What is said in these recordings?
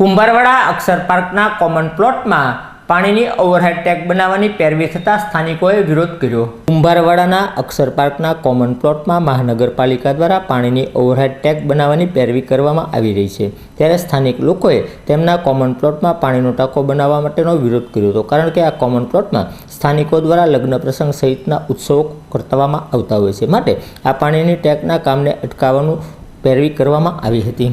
કુંભારવાડા અક્ષર પાર્કના common પ્લોટમાં પાણીની overhead tech બનાવવાની પેરવી થતાં સ્થાનિકોએ વિરોધ કર્યો. કુંભારવાડાના અક્ષર પાર્કના કોમન પ્લોટમાં મહાનગરપાલિકા દ્વારા પાણીની ઓવરહેડ ટેક બનાવવાની પેરવી કરવામાં આવી રહી છે. ત્યારે સ્થાનિક લોકોએ તેમના કોમન પ્લોટમાં પાણીનો ટાંકો બનાવવા માટેનો વિરોધ કર્યો હતો. કારણ કે આ કોમન પ્લોટમાં સ્થાનિકો દ્વારા લગ્ન પ્રસંગ સહિતના ઉત્સવો કરવામાં આવતા હોય છે. માટે આ પાણીની ટેકના કામને અટકાવવાનું પેરવી કરવામાં આવી હતી.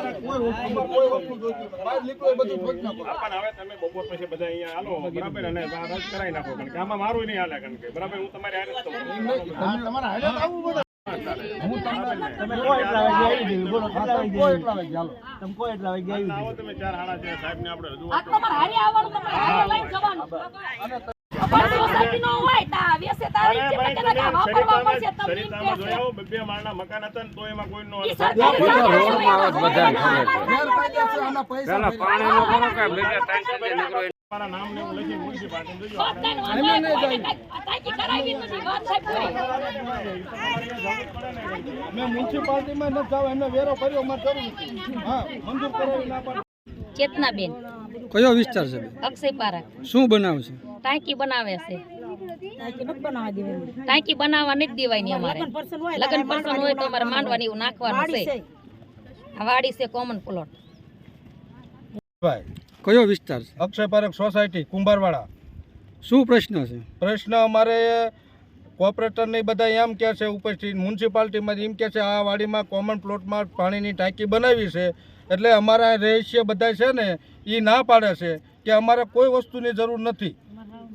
પણ હવે તમે બપોર પછી બધા અહીંયા હાલો બરાબર? અને રદ કરાવી નાખો. કારણ કે આમાં મારું નહીં હાલે કારણ કે બરાબર હું તમારે હારે જ હારે આવવું પડે હું તમે કોઈ એટલા વાગે આવી જઈએ બોલો કેટલા વાગે કોઈ એટલા વાગે હાલો. તમે કોઈ એટલા વાગે આવી આવો તમે ચાર હાડા છે સાહેબને આપણે રજૂઆત આ તમારે હારે આવવાનું, તમારે હારે લઈને જવાનું. પણ સોસાયટી નો હોય તા વેસે તારી અરે કે ના વાપરવા પડશે તમને એમ સરિતામાં કહે છે. જોયા હો, બે બે માળના મકાન હતા ને તો એમાં કોઈનો ઈ હાલે. સરકારી જાણ છે. ગેરકાયદેસર આના પૈસા તમારા નામ ને એવું લખી મ્યુનિસિપાલિટી જોજો આપણે બધાને વાંધો હોય, તાકી કરાવી નથી, વાત સાહેબ. મેં જાવ એમને વેરો કર્યો મારે જરૂર નથી હા મંજૂર કરાવી ના પાડે ચેતનાબેન કયો વિસ્તાર છે? અક્ષય પાર્ક. શું બનાવ છે? ટાંકી બનાવે છે. ટાંકી બનાવવા નથી દેવાય અમારે. લગ્ન પર્સન હોય તો અમારે માંડવાની એવું નાખવાનું છે. વાડી છે કોમન પ્લોટ ભાઈ. કયો વિસ્તાર છે? Akshay park society Kumbharwada. શું પ્રશ્ન છે? પ્રશ્ન અમારે કોર્પોરેટરની બધા એમ કહે છે ઉપસ્થિત મ્યુનિસિપાલિટીમાં એમ કહે છે આ વાડીમાં કોમન પ્લોટમાં પાણીની ટાંકી બનાવી છે. એટલે અમારા રહસ્ય બધા છે ને એ ના પાડે છે કે અમારે કોઈ વસ્તુની જરૂર નથી.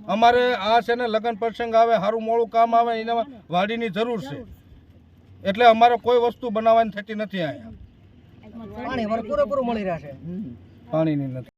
અમારે આ છે ને લગ્ન પ્રસંગ આવે સારું મોડું કામ આવે એના વાડીની જરૂર છે. એટલે અમારે કોઈ વસ્તુ બનાવવાની થતી નથી અહીંયા. પાણીની નથી.